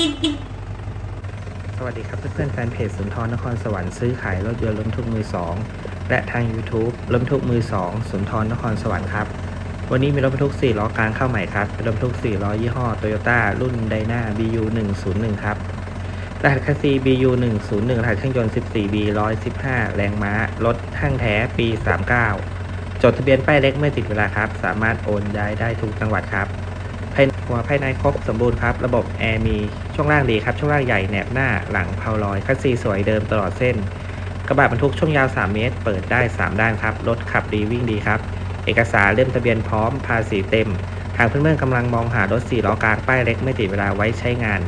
สวัสดีครับเพื่อนๆแฟนเพจสุนทรนครสวรรค์ซื้อขายรถยนต์ล้มทุกมือ2และทาง YouTube ล้มทุกมือ2สุนทรนครสวรรค์ครับ วันนี้มีรถบรรทุก 4 ล้อกลางเข้าใหม่ครับเป็นรถบรรทุก 4 ล้อยี่ห้อ Toyota รุ่น Dyna BU 101ครับรหัสคัสซี BU 101รหัสเครื่องยนต์ 14B 115 แรงม้ารถห้างแท้ปี 39 จดทะเบียนป้ายเล็กไม่ติดเวลาครับ สามารถโอนย้ายได้ทุกจังหวัดครับ หัวภายในครบสมบูรณ์ครับ ระบบแอร์มีช่วงล่างดีครับ ช่วงล่างใหญ่แหนบหน้าหลังเพาลอย คัสซีสวยเดิมตลอดเส้น กระบะบรรทุกช่วงยาว 3 เมตร เปิดได้ 3 ด้านครับ รถขับดีวิ่งดีครับ เอกสารเล่มทะเบียนพร้อมภาษีเต็ม หากเพื่อนๆกำลังมองหารถ4ล้อกลางป้ายเล็กไม่ติดเวลาไว้ใช้งาน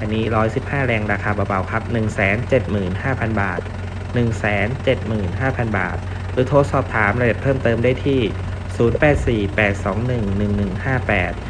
อันนี้ 115 แรงราคาเบาๆครับ 175,000 บาท 175,000 บาท หรือโทรสอบถามรายละเอียดเพิ่มเติมได้ที่ 0848211158